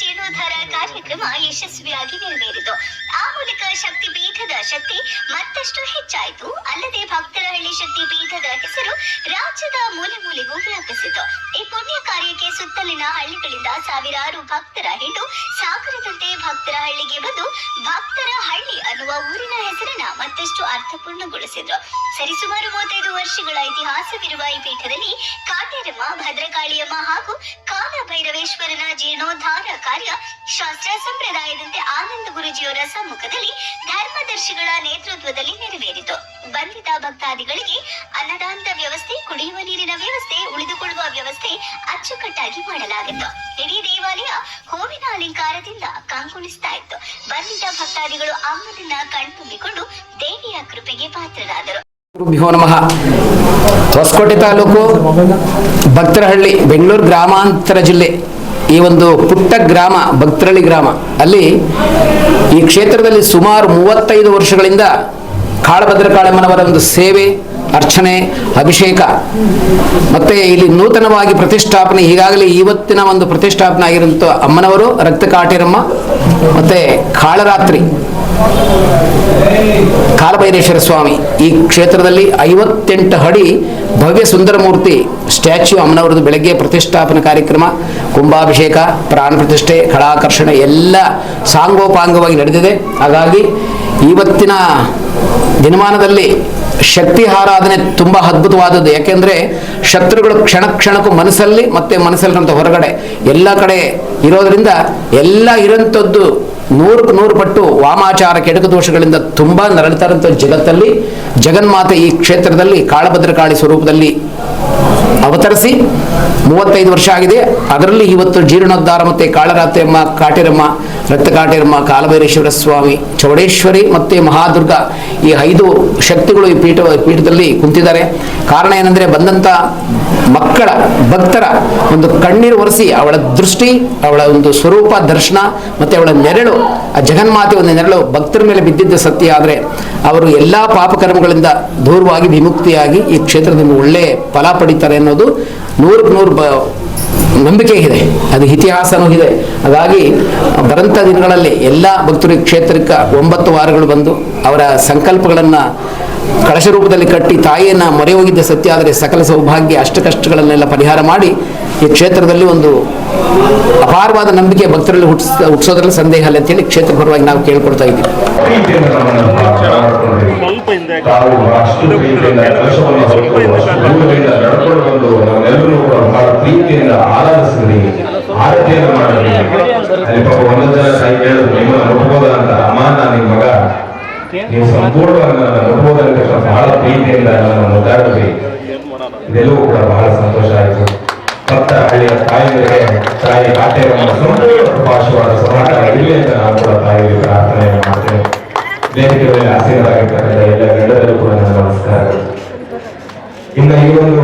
ಜೀರ್ಣೋದ್ಧಾರ ಕಾರ್ಯಕ್ರಮ ಯಶಸ್ವಿಯಾಗಿ ನೆರವೇರಿತು. ಆ ಮೂಲಕ ಶಕ್ತಿ ಪೀಠದ ಶಕ್ತಿ ಮತ್ತಷ್ಟು ಹೆಚ್ಚಾಯಿತು. ಅಲ್ಲದೆ ಭಕ್ತರಹಳ್ಳಿ ಶಕ್ತಿ ಪೀಠದ ಹೆಸರು ರಾಜ್ಯದ ಮೂಲೆ ಮೂಲೆಗೂ ವ್ಯಾಪಿಸಿತು. ಈ ಪುಣ್ಯ ಕಾರ್ಯಕ್ಕೆ ಸುತ್ತಲಿನ ಹಳ್ಳಿಗಳಿಂದ ಸಾವಿರಾರು ಭಕ್ತರ ಹಿಂಡು ಸಾಗರದಂತೆ ಭಕ್ತರ ಹಳ್ಳಿಗೆ ಬಂದು ಭಕ್ತರ ಹಳ್ಳಿ ಅನ್ನುವ ಊರಿನ ಹೆಸರನ್ನ ಮತ್ತಷ್ಟು ಅರ್ಥಪೂರ್ಣಗೊಳಿಸಿದ್ರು. ಸರಿಸುಮಾರು ಮೂವತ್ತೈದು ವರ್ಷಗಳ ಇತಿಹಾಸವಿರುವ ಈ ಪೀಠದಲ್ಲಿ ಕಾಟೇರಮ್ಮ, ಭದ್ರಕಾಳಿಯಮ್ಮ ಹಾಗೂ ಕಾಲ ಭೈರವೇಶ್ವರನ ಜೀರ್ಣೋದ್ಧಾರ ಕಾರ್ಯ ಶಾಸ್ತ್ರ ಸಂಪ್ರದಾಯದಂತೆ ಆನಂದ ಗುರುಜಿಯವರ ಸಮ್ಮುಖದಲ್ಲಿ ಧರ್ಮದರ್ಶಿಗಳ ನೇತೃತ್ವದಲ್ಲಿ ನೆರವೇರಿತು. ಬಂಧಿತ ಭಕ್ತಾದಿಗಳಿಗೆ ಅನ್ನದಾನದ ವ್ಯವಸ್ಥೆ, ಕುಡಿಯುವ ನೀರಿನ ವ್ಯವಸ್ಥೆ, ಉಳಿದುಕೊಳ್ಳುವ ವ್ಯವಸ್ಥೆ ಅಚ್ಚುಕಟ್ಟಾಗಿ ಮಾಡಲಾಗಿತ್ತು. ಇಡೀ ದೇವಾಲಯ ಹೂವಿನ ಅಲಂಕಾರದಿಂದ ಕಂಗೊಳಿಸ್ತಾ ಇತ್ತು. ಬಂಧಿತ ಭಕ್ತಾದಿಗಳು ಅಮ್ಮನನ್ನ ಕಣ್ತುಂಬಿಕೊಂಡು ದೇವಿಯ ಕೃಪೆಗೆ ಪಾತ್ರರಾದರು. ಗುರುಭ್ಯೋ ನಮಃ. ಹೊಸಕೋಟೆ ತಾಲೂಕು ಭಕ್ತರಹಳ್ಳಿ, ಬೆಂಗಳೂರು ಗ್ರಾಮಾಂತರ ಜಿಲ್ಲೆ, ಈ ಒಂದು ಪುಟ್ಟ ಗ್ರಾಮ, ಭಕ್ತರಹಳ್ಳಿ ಗ್ರಾಮ. ಅಲ್ಲಿ ಈ ಕ್ಷೇತ್ರದಲ್ಲಿ ಸುಮಾರು ಮೂವತ್ತೈದು ವರ್ಷಗಳಿಂದ ಕಾಳಭದ್ರಕಾಳಮ್ಮನವರ ಒಂದು ಸೇವೆ, ಅರ್ಚನೆ, ಅಭಿಷೇಕ, ಮತ್ತೆ ಇಲ್ಲಿ ನೂತನವಾಗಿ ಪ್ರತಿಷ್ಠಾಪನೆ, ಈಗಾಗಲೇ ಇವತ್ತಿನ ಒಂದು ಪ್ರತಿಷ್ಠಾಪನೆ ಆಗಿರುವಂಥ ಅಮ್ಮನವರು, ರಕ್ತ ಕಾಟಿರಮ್ಮ, ಮತ್ತೆ ಕಾಳರಾತ್ರಿ ಕಾಲಭೈರೇಶ್ವರ ಸ್ವಾಮಿ, ಈ ಕ್ಷೇತ್ರದಲ್ಲಿ ಐವತ್ತೆಂಟು ಅಡಿ ಭವ್ಯ ಸುಂದರ ಮೂರ್ತಿ ಸ್ಟ್ಯಾಚ್ಯೂ ಅಮ್ಮನವ್ರದ್ದು ಬೆಳಗ್ಗೆ ಪ್ರತಿಷ್ಠಾಪನಾ ಕಾರ್ಯಕ್ರಮ, ಕುಂಭಾಭಿಷೇಕ, ಪ್ರಾಣ ಪ್ರತಿಷ್ಠೆ ಕಳಾಕರ್ಷಣೆ ಎಲ್ಲ ಸಾಂಗೋಪಾಂಗವಾಗಿ ನಡೆದಿದೆ. ಹಾಗಾಗಿ ಇವತ್ತಿನ ದಿನಮಾನದಲ್ಲಿ ಶಕ್ತಿ ಆರಾಧನೆ ತುಂಬ ಅದ್ಭುತವಾದದ್ದು. ಯಾಕೆಂದ್ರೆ ಶತ್ರುಗಳು ಕ್ಷಣ ಕ್ಷಣಕ್ಕೂ ಮನಸ್ಸಲ್ಲಿ ಮತ್ತೆ ಮನಸ್ಸಲ್ಲಿರಂಥ ಹೊರಗಡೆ ಎಲ್ಲ ಕಡೆ ಇರೋದ್ರಿಂದ ಎಲ್ಲ ಇರೋಂಥದ್ದು ನೂರಕ್ಕೆ ನೂರು ಪಟ್ಟು ವಾಮಾಚಾರ ಕೆಡಕ ದೋಷಗಳಿಂದ ತುಂಬಾ ನರಳಿತಾರಂತ ಜಗತ್ತಲ್ಲಿ ಜಗನ್ಮಾತೆ ಈ ಕ್ಷೇತ್ರದಲ್ಲಿ ಕಾಳಭದ್ರಕಾಳಿ ಸ್ವರೂಪದಲ್ಲಿ ಅವತರಿಸಿ ಮೂವತ್ತೈದು ವರ್ಷ ಆಗಿದೆ. ಅದರಲ್ಲಿ ಇವತ್ತು ಜೀರ್ಣೋದ್ಧಾರ ಮತ್ತೆ ಕಾಳರಾತ್ರಿಯಮ್ಮ, ಕಾಟೇರಮ್ಮ ರಕ್ತ ಕಾಟೇರಮ್ಮ ಕಾಲಭೈರೇಶ್ವರ ಸ್ವಾಮಿ, ಚೌಡೇಶ್ವರಿ ಮತ್ತೆ ಮಹಾದುರ್ಗ ಈ ಐದು ಶಕ್ತಿಗಳು ಈ ಪೀಠ, ಪೀಠದಲ್ಲಿ ಕುಂತಿದ್ದಾರೆ. ಕಾರಣ ಏನಂದ್ರೆ ಬಂದಂತ ಮಕ್ಕಳ, ಭಕ್ತರ ಒಂದು ಕಣ್ಣೀರು ಒರೆಸಿ ಅವಳ ದೃಷ್ಟಿ, ಅವಳ ಒಂದು ಸ್ವರೂಪ, ದರ್ಶನ, ಮತ್ತೆ ಅವಳ ನೆರಳು, ಆ ಜಗನ್ಮಾತೆ ಒಂದು ನೆರಳು ಭಕ್ತರ ಮೇಲೆ ಬಿದ್ದಿದ್ದ ಸತ್ಯ. ಆದರೆ ಅವರು ಎಲ್ಲಾ ಪಾಪಕರ್ಮಗಳಿಂದ ದೂರವಾಗಿ, ವಿಮುಕ್ತಿಯಾಗಿ ಈ ಕ್ಷೇತ್ರದಿಂದ ಒಳ್ಳೆ ಫಲ ಪಡಿತಾರೆ ಅನ್ನೋದು ನೂರಕ್ಕೆ ನೂರು ಬ ನಂಬಿಕೆ ಇದೆ. ಅದು ಇತಿಹಾಸನೂ ಇದೆ. ಹಾಗಾಗಿ ಬರಂತ ದಿನಗಳಲ್ಲಿ ಎಲ್ಲ ಭಕ್ತರು ಕ್ಷೇತ್ರಕ್ಕೆ ಒಂಬತ್ತು ವಾರಗಳು ಬಂದು ಅವರ ಸಂಕಲ್ಪಗಳನ್ನು ಕಳಶ ರೂಪದಲ್ಲಿ ಕಟ್ಟಿ ತಾಯಿಯನ್ನ ಮೊರೆ ಹೋಗಿದ್ದ ಸತ್ಯ ಆದರೆ ಸಕಲ ಸೌಭಾಗ್ಯ ಅಷ್ಟ ಕಷ್ಟಗಳನ್ನೆಲ್ಲ ಪರಿಹಾರ ಮಾಡಿ ಈ ಕ್ಷೇತ್ರದಲ್ಲಿ ಒಂದು ಅಪಾರವಾದ ನಂಬಿಕೆ ಭಕ್ತರಲ್ಲಿ ಹುಟ್ಟಿಸ್, ಹುಟ್ಟಿಸೋದ್ರಲ್ಲಿ ಸಂದೇಹ ಇಲ್ಲ ಅಂತೇಳಿ ಕ್ಷೇತ್ರ ಪರವಾಗಿ ನಾವು ಕೇಳ್ಕೊಡ್ತಾ ಇದ್ದೀವಿ. ಆರತಿಯನ್ನು ಮಾಡಿದ್ರಿ ಅಲ್ಲಿ ಪಾಪ ಒಂದೊಂದು ಜನ ತಾಯಿ ಕೇಳಿದ್ರು ನಿಮ್ಮನ್ನ ಮುಟ್ಬೋದ ಅಂತ ಅಮ್ಮ ನಾನು ನಿಮ್ಮ ಮಗ. ನೀವು ಸಂಪೂರ್ಣ ಬಹಳ ಪ್ರೀತಿಯಿಂದ ನನ್ನ ಮುದ್ದಾಡಿದ್ರಿ ಇದೆಲ್ಲವೂ ಕೂಡ ಬಹಳ ಸಂತೋಷ ಆಯಿತು. ಭಕ್ತ ಹಳ್ಳಿಯ ತಾಯಿಯರಿಗೆ ತಾಯಿ ಕಾಟೇರಮ್ಮ ಸಂಪೂರ್ಣ ಸಮಾಚಾರ ಇರಲಿ ಅಂತ ನಾನು ಕೂಡ ತಾಯಿಗೆ ಪ್ರಾರ್ಥನೆಯನ್ನು ಮಾಡ್ತೇನೆ. ವೇದಿಕೆ ಮೇಲೆ ಆಸೀನರಾಗಿರ್ತಕ್ಕಂಥ ಎಲ್ಲ ಗಂಡದಲ್ಲೂ ಕೂಡ ನನ್ನ ನಮಸ್ಕಾರಗಳು ಇನ್ನು ಈ ಒಂದು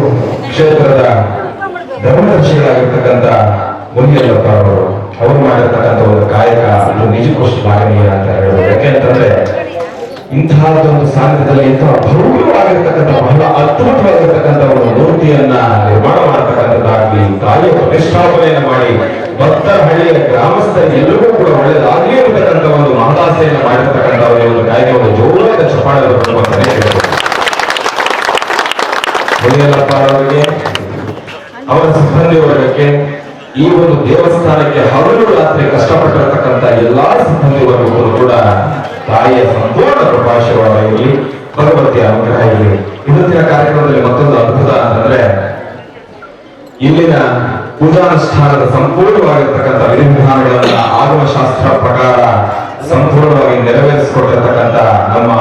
ಕ್ಷೇತ್ರದ ಧರ್ಮದರ್ಶಿಗಳಾಗಿರ್ತಕ್ಕಂಥ ಮುನಿಯಲ್ಲಪ್ಪ ಅವರು ಅವರು ಮಾಡಿರ್ತಕ್ಕಂಥ ಒಂದು ಕಾಯಕ ಅದು ನಿಜಕ್ಕೂ ಶ್ಲಾಘನೀಯ ಅಂತ ಹೇಳೋದು ಯಾಕೆಂತಂದ್ರೆ ಇಂತಹದೊಂದು ಸಾಗರದಲ್ಲಿ ಇಂತಹ ಭವ್ಯವಾಗಿರ್ತಕ್ಕಂಥ ಬಹಳ ಅದ್ಭುತವಾಗಿರ್ತಕ್ಕಂಥ ಒಂದು ಮೂರ್ತಿಯನ್ನ ನಿರ್ಮಾಣ ಮಾಡತಕ್ಕಂಥದ್ದಾಗ್ಲಿ ತಾಯಿಯ ಪ್ರತಿಷ್ಠಾಪನೆಯನ್ನು ಮಾಡಿ ಭಕ್ತಹಳ್ಳಿಯ ಹಳ್ಳಿಯ ಗ್ರಾಮಸ್ಥರ ಎಲ್ಲರಿಗೂ ಕೂಡ ಒಳ್ಳೆಯದಾಗಲಿ ಇರತಕ್ಕಂಥ ಒಂದು ಮಹದಾಸೆಯನ್ನು ಮಾಡಿರ್ತಕ್ಕಂಥ ಒಂದು ಒಂದು ಜೋರಾದ ಅವರಿಗೆ, ಅವರ ಸಿಬ್ಬಂದಿ ವರ್ಗಕ್ಕೆ ಈ ಒಂದು ದೇವಸ್ಥಾನಕ್ಕೆ ಹಗಲು ರಾತ್ರಿ ಕಷ್ಟಪಟ್ಟಿರತಕ್ಕಂತ ಎಲ್ಲಾ ಸಿಬ್ಬಂದಿ ಕೂಡ ತಾಯಿಯ ಸಂಪೂರ್ಣ ಇರಲಿ ಭಗವತಿಯ ಅನುಗ್ರಹ ಇರಲಿ ಇವತ್ತಿನ ಕಾರ್ಯಕ್ರಮದಲ್ಲಿ ಮತ್ತೊಂದು ಅದ್ಭುತ ಅಂತಂದ್ರೆ, ಇಲ್ಲಿನ ಪೂಜಾನುಷ್ಠಾನದ ಸಂಪೂರ್ಣವಾಗಿರ್ತಕ್ಕಂಥ ವಿಧಿವಿಧಾನಗಳನ್ನ ಆಗಮ ಶಾಸ್ತ್ರ ಪ್ರಕಾರ ಸಂಪೂರ್ಣವಾಗಿ ನೆರವೇರಿಸಿಕೊಟ್ಟಿರ್ತಕ್ಕಂಥ ನಮ್ಮ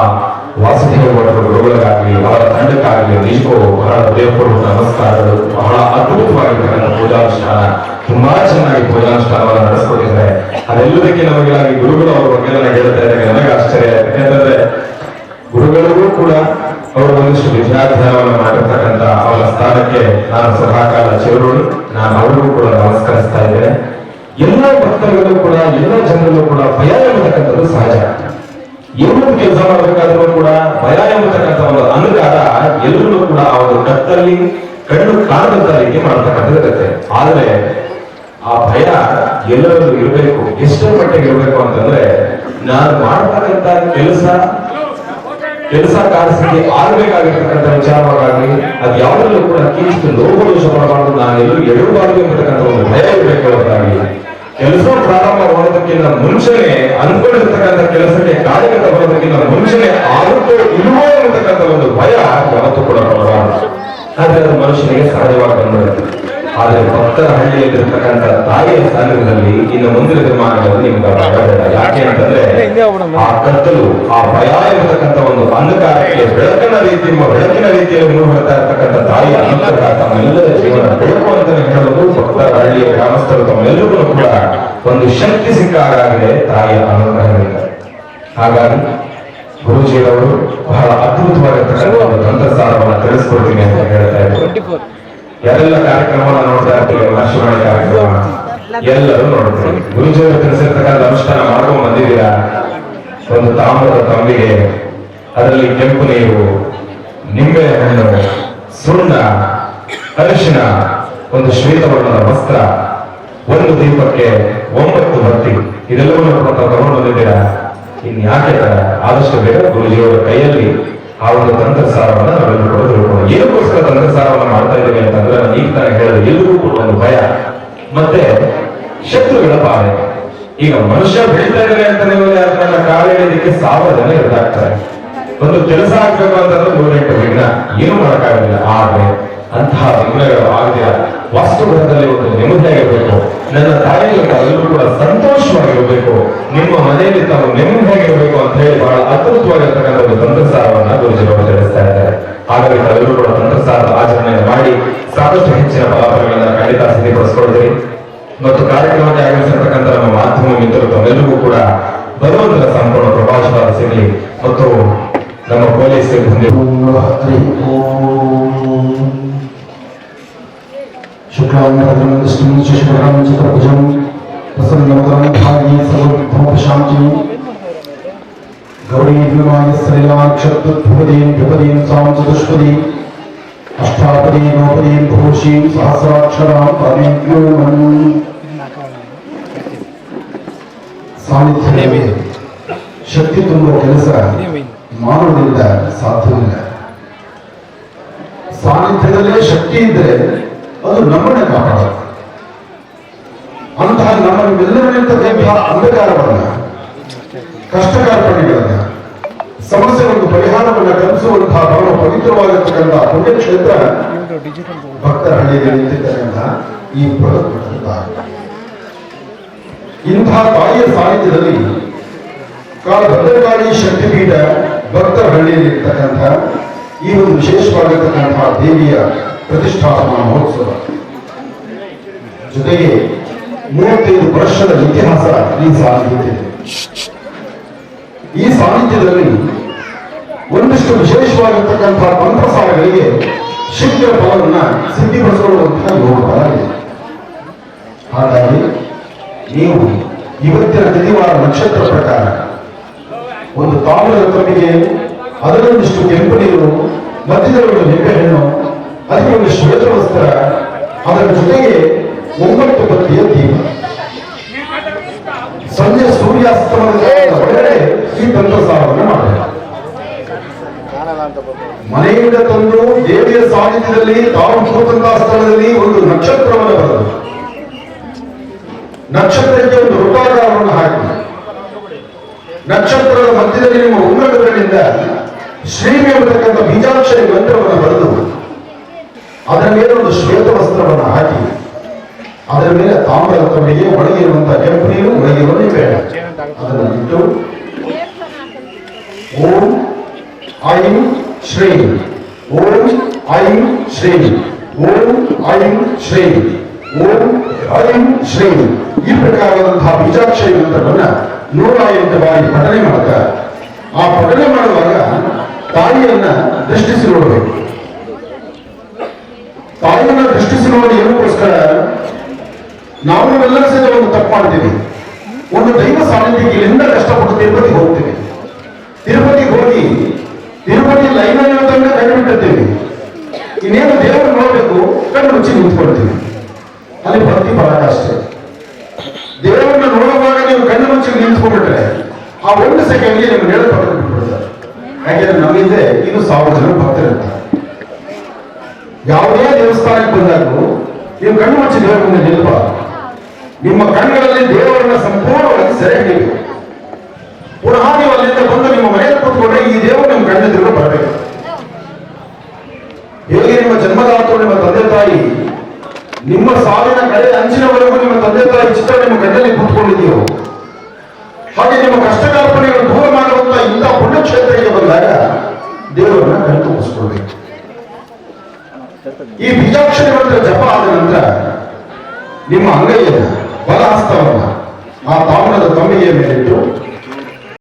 ವಾಸುದೇವ ಗುರುಗಳಿಗಾಗಲಿ, ಅವರ ತಂಡಕ್ಕಾಗಲಿ ನಿಜಕ್ಕೂ ಬಹಳ ಹೃದಯಪೂರ್ವಕ ನಮಸ್ಕಾರಗಳು. ಬಹಳ ಅದ್ಭುತವಾಗಿರ್ತಕ್ಕಂಥ ಪೂಜಾನುಷ್ಠಾನ. ತುಂಬಾ ಚೆನ್ನಾಗಿ ಭೋಜನಾನುಷ್ಠಾನವನ್ನು ನಡೆಸ್ಕೊಟ್ಟಿದ್ದಾರೆ. ಅದೆಲ್ಲದಕ್ಕೆ ನಮಗೆ ಗುರುಗಳು ಅವರ ಬಗ್ಗೆ ಹೇಳ್ತಾ ಇದ್ದಾರೆ. ನನಗೆ ಆಶ್ಚರ್ಯ. ಯಾಕಂತಂದ್ರೆ ಗುರುಗಳಿಗೂ ಕೂಡ ಅವರು ಒಂದಿಷ್ಟು ವಿದ್ಯಾಧ್ಯಾನವನ್ನು ಮಾಡಿರ್ತಕ್ಕಂಥ ಅವರ ಸ್ಥಾನಕ್ಕೆ ನಾನು ಸದಾಕಾಲ ಚಿರುರುಳು ನಾನು ಅವರಿಗೂ ಕೂಡ ನಮಸ್ಕರಿಸ್ತಾ ಇದ್ದೇನೆ. ಎಲ್ಲ ಭಕ್ತರಿಗೂ ಕೂಡ, ಎಲ್ಲ ಜನರಲ್ಲೂ ಕೂಡ ಭಯ ಎಂಬತಕ್ಕಂಥದ್ದು ಸಹಜ. ಏನೊಂದು ಕೆಲಸ ಮಾಡಬೇಕಾದ್ರೂ ಕೂಡ ಭಯ ಎಂಬತಕ್ಕಂಥ ಒಂದು ಅನುಗಾರ ಎಲ್ಲರೂ ಕೂಡ ಅವರು ಕತ್ತಲ್ಲಿ ಕಣ್ಣು ಕಾಣದಂತ ರೀತಿ ಮಾಡ್ತಕ್ಕಂಥದ್ದು ಇರುತ್ತೆ. ಆದ್ರೆ ಆ ಭಯ ಎಲ್ಲರಲ್ಲೂ ಇರಬೇಕು. ಎಷ್ಟರ ಮಟ್ಟಿಗೆ ಇರಬೇಕು ಅಂತಂದ್ರೆ, ನಾನು ಮಾಡ್ತಕ್ಕಂತ ಕೆಲಸ ಕೆಲಸ ಕಾರ್ಯಸ್ಥಿತಿ ಆಗ್ಬೇಕಾಗಿರ್ತಕ್ಕಂಥ ವಿಚಾರವಾಗಲಿ, ಅದು ಯಾವುದರಲ್ಲೂ ಕೂಡ ಕೀಚಿತು ಲೋಪದೋಷ ಪಡಬಾರ್ದು ನಾನು ಎಲ್ಲೂ ಎಡಬಾರ್ದು ಎಂಬತಕ್ಕಂಥ ಒಂದು ಭಯ ಇರಬೇಕು ಹೊರತಾಗಿ ಕೆಲಸ ಪ್ರಾರಂಭ ಮಾಡೋದಕ್ಕಿಂತ ಮುಂಚೆನೆ ಅನ್ಕೊಂಡಿರ್ತಕ್ಕಂಥ ಕೆಲಸಕ್ಕೆ ಕಾರ್ಯಗತ ಬರೋದಕ್ಕಿಂತ ಮುಂಚೆನೆ ಆಗುತ್ತೋ ಇಲ್ವೋ ಎಂಬತಕ್ಕಂಥ ಒಂದು ಭಯ ಯಾವತ್ತೂ ಕೂಡ ಆದ್ರೆ ಅದು ಮನುಷ್ಯನಿಗೆ ಸಹಜವಾಗಿ ಹಳ್ಳಿಯಲ್ಲಿರ್ತಕ್ಕಂಥ ತಾಯಿಯ ಸಾನ್ನಿಧ್ಯದಲ್ಲಿ ಇನ್ನು ಮುಂದಿನ ದಿನಮಾನಗಳಲ್ಲಿ ನಿಮ್ಗೆ ಯಾಕೆ ಅಂತಂದ್ರೆ ಆ ಕತ್ತಲು ಆ ಭಯ ಇರತಕ್ಕಂಥ ಒಂದು ಅಂಧಕಾರಕ್ಕೆ ಬೆಳಕಿನ ರೀತಿ ಬೆಳಕಿನ ರೀತಿಯಲ್ಲಿ ಮೂರು ಬರ್ತಾ ಇರ್ತಕ್ಕಂಥ ತಾಯಿಯ ಅಂಧಕಾರ ತಮ್ಮೆಲ್ಲರ ಜೀವನ ಬೆಳಕು ಅಂತ ಹೇಳೋದು ಭಕ್ತರ ಹಳ್ಳಿಯ ಗ್ರಾಮಸ್ಥರು ತಮ್ಮೆಲ್ಲರಿಗೂ ಕೂಡ ಒಂದು ಶಕ್ತಿ ಸಿಕ್ಕಾಗಿದೆ ತಾಯಿಯ ಅನುಗ್ರಹದಿಂದ. ಹಾಗಾಗಿ ಗುರುಜಿಯವರು ಬಹಳ ಅದ್ಭುತವಾಗಿರ್ತಕ್ಕಂಥ ಒಂದು ತಂತ್ರಸಾರವನ್ನು ತಿಳಿಸ್ಕೊಡ್ತೀನಿ ಅಂತ ಹೇಳ್ತಾ ಇದ್ರು ಯಾರೆಲ್ಲ ಕಾರ್ಯಕ್ರಮವನ್ನು ನೋಡ್ತಾ ಇರ್ತೀವಿ ಆಶೀರ್ವಾದ ಕಾರ್ಯಕ್ರಮ. ಎಲ್ಲರೂ ನೋಡ್ತೀವಿ. ಗುರುಜಿಯವರು ತಿಳಿಸಿರ್ತಕ್ಕಂಥ ಅನುಷ್ಠಾನ ಮಾಡ್ಕೊಂಡು ಬಂದಿದ್ದೀರಾ ಒಂದು ತಾಮ್ರದ ತಂಬಿಗೆ ಅದರಲ್ಲಿ ಕೆಂಪು ನೀರು, ನಿಂಬೆ ಹಣ್ಣು, ಸುಣ್ಣ ಅರಿಶಿನ ಒಂದು ಶ್ವೇತವರ್ಣದ ವಸ್ತ್ರ, ಒಂದು ದೀಪಕ್ಕೆ ಒಂಬತ್ತು ಬತ್ತಿ ಇದೆಲ್ಲವನ್ನು ತಗೊಂಡು ಬಂದಿದ್ದೀರಾ ಇನ್ ಯಾಕೆ ಆದಷ್ಟು ಬೇಗ ಗುರುಜಿಯವರ ಕೈಯಲ್ಲಿ ಆ ಒಂದು ತಂತ್ರಸಾರವನ್ನ ನಾವೆಲ್ಲರೂ ಕೂಡ ತಿಳ್ಕೊಳ್ಳೋಣ ಏನಕ್ಕೋಸ್ಕರ ತಂತ್ರಸಾರವನ್ನ ಮಾಡ್ತಾ ಇದ್ದೀವಿ ಅಂತಂದ್ರೆ ನಾನು ಈಗ ತಾನೇ ಹೇಳಿದ್ರೆ ಎಲ್ರಿಗೂ ಒಂದು ಭಯ. ಮತ್ತೆ ಶತ್ರುಗಳ ಬಾಧೆ ಈಗ ಮನುಷ್ಯ ಬೆಳೀತಾ ಇದ್ದಾರೆ ಅಂತ ಅದನ್ನ ಕಾಲಿಡೋದಕ್ಕೆ ಸಾವಿರ ಜನ ಒಂದು ಕೆಲಸ ಆಗ್ಬೇಕು ಅಂತಂದ್ರೆ ನೂರೆಂಟು ವಿಘ್ನ ಏನು ಮಾಡೋಕ್ಕಾಗಲಿಲ್ಲ ಆದ್ರೆ ಅಂತಹ ವಿಘ್ನಗಳು ಆಗದಿರ ವಾಸ್ತುಗ್ರಹದಲ್ಲಿ ಒಂದು ನೆಮ್ಮದಿಯಾಗಿರ್ಬೇಕು ನನ್ನ ತಾಯಿಗಳು ಎಲ್ಲರೂ ಕೂಡ ಸಂತೋಷವಾಗಿರ್ಬೇಕು. ನಿಮ್ಮ ಮನೆಯಲ್ಲಿ ತಾವು ನೆಮ್ಮದಿಯಾಗಿರಬೇಕು ಅಂತ ಹೇಳಿ ಬಹಳ ಅದ್ಭುತವಾಗಿರ್ತಕ್ಕಂಥ ಒಂದು ತಂತ್ರಸಾರವನ್ನ ಗುರುಜಿಗಳು ತಿಳಿಸ್ತಾ ಇದ್ದಾರೆ. ಹಾಗಾಗಿ ತಾವೆಲ್ಲರೂ ಕೂಡ ತಂತ್ರಸಾರದ ಆಚರಣೆ ಮಾಡಿ ಸಾಕಷ್ಟು ಹೆಚ್ಚಿನ ಫಲಾಫಲಗಳನ್ನ ಖಂಡಿತ ಸಿದ್ಧಪಡಿಸ್ಕೊಳ್ತೀರಿ ಮತ್ತು ಕಾರ್ಯಕ್ರಮಕ್ಕೆ ಆಗಮಿಸಿರ್ತಕ್ಕಂಥ ನಮ್ಮ ಮಾಧ್ಯಮ ಮಿತ್ರರು ತಮ್ಮೆಲ್ಲರಿಗೂ ಕೂಡ ಭಗವಂತನ ಸಂಪೂರ್ಣ ಪ್ರಭಾಷಣ ಸಿಗಲಿ ಮತ್ತು ನಮ್ಮ ಪೊಲೀಸ್ ಸಿಬ್ಬಂದಿ ಹರಿ ಓಂ ಶುಕ್ಲಾಂಬರಂ ವಿಷ್ಣು ಶುಶ್ರೂಷಂ ಚತುರ್ಭುಜಂ ಪ್ರಸನ್ನವದನಂ ಧಾಯಿ ಸರ್ವಭೂತಶಾಂತಿ ಗೌರೀ ವಿಮಾಯ ಶ್ರೀಲಾಕ್ಷತ್ವದೀಂ ದ್ವಿಪದೀಂ ಸಾಂ ಚತುಷ್ಪದೀಂ ಅಷ್ಟಾಪದೀ ನವಪದೀಂ ಭೂಷೀಂ ಸಹಸ್ರಾಕ್ಷರಾಂ ಪರಮೇಜ್ಞೋಮನ್ ಸಾನ್ನಿಧ್ಯದಲ್ಲಿ ಶಕ್ತಿ ತುಂಬುವ ಕೆಲಸ ಮಾನವನಿಂದ ಸಾಧ್ಯವಿಲ್ಲ. ಸಾನ್ನಿಧ್ಯದಲ್ಲೇ ಶಕ್ತಿ ಇದ್ರೆ ಅದು ನಮ್ಮನ್ನೇ ಕಾಪಾಡುತ್ತೆ ಅಂತಹ ನಮ್ಮ ಅಂಧಕಾರವನ್ನ ಕಷ್ಟ ಕಾರ್ಪಣ್ಯಗಳನ್ನ ಸಮಸ್ಯೆಗಳಿಗೆ ಪರಿಹಾರವನ್ನ ಕಲಿಸುವಂತಹ ಬಹಳ ಪವಿತ್ರವಾಗಿರ್ತಕ್ಕಂತಹ ಪುಣ್ಯಕ್ಷೇತ್ರ ಭಕ್ತರ ಹಳ್ಳಿಯಲ್ಲಿ ನಿಂತಿರ್ತಕ್ಕಂತಹ ಈ ಬೃಹತ್. ಇಂತಹ ತಾಯಿಯ ಸಾನ್ನಿಧ್ಯದಲ್ಲಿ ಭದ್ರಕಾಳಿ ಶಕ್ತಿಪೀಠ ಭಕ್ತರ ಹಳ್ಳಿಯಲ್ಲಿ ಈ ಒಂದು ವಿಶೇಷವಾಗಿರ್ತಕ್ಕಂತಹ ದೇವಿಯ ಪ್ರತಿಷ್ಠಾಪನಾ ಮಹೋತ್ಸವ ಜೊತೆಗೆ ಮೂವತ್ತೈದು ವರ್ಷದ ಇತಿಹಾಸ ಈ ಸಾನ್ನಿಧ್ಯದಲ್ಲಿ ಈ ಸಾಹಿತ್ಯದಲ್ಲಿ ಒಂದಿಷ್ಟು ವಿಶೇಷವಾಗಿರ್ತಕ್ಕಂತಹ ಮಂತ್ರಸಾರಗಳಿಗೆ ಶಿಕ್ಷಣ ಫಲವನ್ನ ಸಿದ್ಧಿಪಡಿಸಿಕೊಳ್ಳುವಂತಹ ಯೋಗ ಬಲ ಇದೆ ಹಾಗಾಗಿ ನೀವು ಇವತ್ತಿನ ತಿಳಿವಾರ ನಕ್ಷತ್ರ ಪ್ರಕಾರ ಒಂದು ತಾಮ್ರದ ತಮ್ಮಿಗೆ ಅದರೊಂದಿಷ್ಟು ಕೆಂಪು ನೀರು, ಮಧ್ಯದಲ್ಲಿ ಒಂದು ಹೆಣ್ಣು, ಅದಕ್ಕೆ ಒಂದು ಶ್ವೇತ ವಸ್ತ್ರ, ಅದರ ಜೊತೆಗೆ ಒಂಬತ್ತು ಬತ್ತಿಯ ದೀಪ. ಸಂಜೆ ಮನೆಯಿಂದ ತಂದು ದೇವಿಯ ಸಾನ್ನಿಧ್ಯದಲ್ಲಿ ತಾವು ಕೂತಂತಹ ಸ್ಥಳದಲ್ಲಿ ಒಂದು ನಕ್ಷತ್ರವನ್ನು ಬರೆದು ನಕ್ಷತ್ರಕ್ಕೆ ಒಂದು ರೂಪಾಕಾರವನ್ನು ಹಾಕಿ. ನಕ್ಷತ್ರದ ಮಧ್ಯದಲ್ಲಿ ನಿಮ್ಮ ಉಂಗಡಗಳಿಂದ ಶ್ರೀಮಿ ಎಂಬತಕ್ಕಂಥ ಬೀಜಾಕ್ಷರಿ ಮಂತ್ರವನ್ನು ಬರೆದು, ಅದರ ಮೇಲೆ ಒಂದು ಶ್ವೇತ ವಸ್ತ್ರವನ್ನು ಹಾಕಿ, ಅದರ ಮೇಲೆ ತಾಮ್ರದ ತೊಡೆಗೆ ಒಣಗಿರುವಂತಹ ಕೆಂಪು ನೀರು ಒಣಗಿರುವ ಇರುವ ಬೇಡ ಅದನ್ನು ಇಟ್ಟು ಓಂ ಐಂ ಶ್ರೀ ಓಂ ಐಂ ಶ್ರೀ ಓಂ ಐಂ ಶ್ರೀ ಓಂ ಐಂ ಶ್ರೀ ಈ ಪ್ರಕಾರವಾದಂತಹ ಬೀಜಾಕ್ಷರಿ ಮಂತ್ರವನ್ನ ನೂರ ಎಂಟು ಬಾರಿ ಪಠನೆ ಮಾಡ್ತಾರೆ ಆ ಪಠನೆ ಮಾಡುವಾಗ ತಾಯಿಯನ್ನ ದೃಷ್ಟಿಸಿ ನೋಡಬೇಕು ತಾಯಿಯನ್ನ ದೃಷ್ಟಿಸಿ ನೋಡಿ ಏನಕ್ಕೋಸ್ಕರ ನಾವು ಎಲ್ಲರೂ ಸೇರಿ ಒಂದು ತಪ್ಪು ಮಾಡ್ತೀವಿ ಒಂದು ದೈವ ಸಾನ್ನಿಧ್ಯಕ್ಕೆ ಇಲ್ಲಿಂದ ಕಷ್ಟಪಟ್ಟು ತಿರುಪತಿಗೆ ಹೋಗ್ತೀವಿ? ತಿರುಪತಿಗೆ ಹೋಗಿ, ತಿರುಪತಿ ಲೈನ್ ಇರೋದನ್ನ ಕಣ್ಣು ಬಿಟ್ಟಿರ್ತೀವಿ ಇನ್ನೇನು ದೇವರು ನೋಡಬೇಕು, ಕಣ್ಣು ಮುಚ್ಚಿ ನಿಂತ್ಕೊಳ್ತೀವಿ. ಅಲ್ಲಿ ಭಕ್ತಿ ಬಹಳ ಅಷ್ಟೇ. ಮುಚ್ಚಿ ನಿಂತ್ಕೊಂಡ್ಬಿಟ್ರೆ, ಆ ಒಂದು ಸೆಕೆಂಡ್ಗೆ ನಿಮ್ಗೆ ನೇರ ಬಿಟ್ಬಿಡ್ತಾರೆ ಯಾಕೆಂದ್ರೆ ನಮ್ಮ ಹಿಂದೆ ಇದು ಸಾವಿರ ಜನ ಭಕ್ತರಿರ್ತಾರೆ ಯಾವುದೇ ದೇವಸ್ಥಾನಕ್ಕೆ ಬಂದಾಗಲೂ ನೀವು ಕಣ್ಣು ಮುಚ್ಚಿ ದೇವರ ಮುಂದೆ ನಿಲ್ಪ ನಿಮ್ಮ ಕಣ್ಣುಗಳಲ್ಲಿ ದೇವರನ್ನ ಸಂಪೂರ್ಣವಾಗಿ ಸೆರೆ ಹಿಡಿಬೇಕು ಪುನಃ ಬಂದು ನಿಮ್ಮ ಮನೆಯಲ್ಲಿ ಕೂತ್ಕೊಂಡ್ರೆ ಈ ದೇವರು ನಿಮ್ಮ ಕಣ್ಣೆದುರು ಬರಬೇಕು. ಹೇಗೆ ನಿಮ್ಮ ಜನ್ಮದಾತು ನಿಮ್ಮ ತಂದೆ ತಾಯಿ, ನಿಮ್ಮ ಸಾವಿನ ಕಡೆ ಅಂಚಿನವರೆಗೂ ನಿಮ್ಮ ತಂದೆ ತಾಯಿ ಚಿತ್ರ ನಿಮ್ಮ ಕಣ್ಣಲ್ಲಿ ಕೂತ್ಕೊಂಡಿದೆಯೋ, ಹಾಗೆ ನಿಮ್ಮ ಕಷ್ಟ ಕಲ್ಪನೆಗಳು ದೂರ ಮಾಡುವಂತ ಇಂಥ ಪುಣ್ಯಕ್ಷೇತ್ರಕ್ಕೆ ಬಂದಾಗ ದೇವರನ್ನ ಕಣ್ಣು ತುಂಬಿಸ್ಕೊಳ್ಬೇಕು ಈ ಬೀಜಾಕ್ಷರಿ ಮಂತ್ರ ಜಪ ಆದ ನಂತರ ನಿಮ್ಮ ಅಂಗೈಯ ಬಲ ಹಸ್ತವನ್ನ ಆ ತಾಮ್ರದ ತಂಬಿಗೆಯ ಮೇಲಿಟ್ಟು